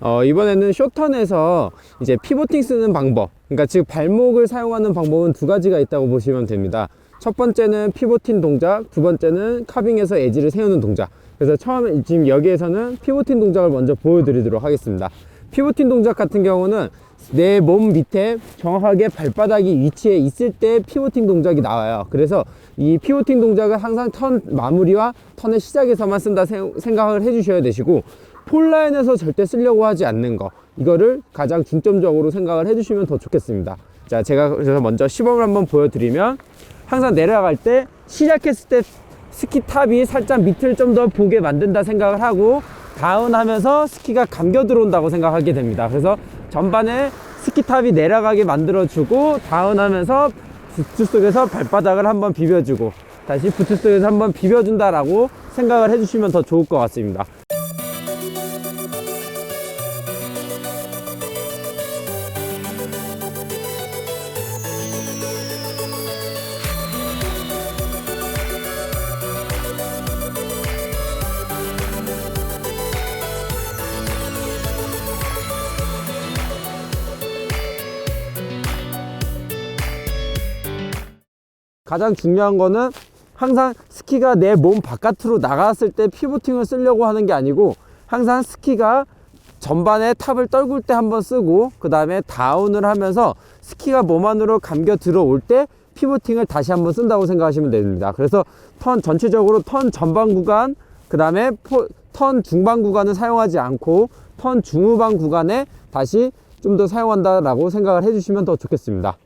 어, 이번에는 쇼턴에서 이제 피보팅 쓰는 방법. 그러니까 즉 발목을 사용하는 방법은 두 가지가 있다고 보시면 됩니다. 첫 번째는 피보팅 동작, 두 번째는 카빙에서 에지를 세우는 동작. 그래서 처음에 지금 여기에서는 피보팅 동작을 먼저 보여드리도록 하겠습니다. 피보팅 동작 같은 경우는 내 몸 밑에 정확하게 발바닥이 위치해 있을 때 피보팅 동작이 나와요. 그래서 이 피보팅 동작은 항상 턴 마무리와 턴의 시작에서만 쓴다 생- 생각을 해주셔야 되시고 폴라인에서 절대 쓰려고 하지 않는 거 이거를 가장 중점적으로 생각을 해주시면 더 좋겠습니다. 자, 제가 그래서 먼저 시범을 한번 보여드리면 항상 내려갈 때 시작했을 때 스키 탑이 살짝 밑을 좀 더 보게 만든다 생각을 하고 다운하면서 스키가 감겨 들어온다고 생각하게 됩니다. 그래서 전반에 스키 탑이 내려가게 만들어주고 다운하면서 부츠 속에서 발바닥을 한번 비벼주고 다시 부츠 속에서 한번 비벼준다라고 생각을 해주시면 더 좋을 것 같습니다. 가장 중요한 거는 항상 스키가 내 몸 바깥으로 나갔을 때 피보팅을 쓰려고 하는 게 아니고 항상 스키가 전반에 탑을 떨굴 때 한번 쓰고 그 다음에 다운을 하면서 스키가 몸 안으로 감겨 들어올 때 피보팅을 다시 한번 쓴다고 생각하시면 됩니다. 그래서 턴 전체적으로 턴 전방 구간 그 다음에 턴 중반 구간은 사용하지 않고 턴 중후반 구간에 다시 좀 더 사용한다라고 생각을 해주시면 더 좋겠습니다.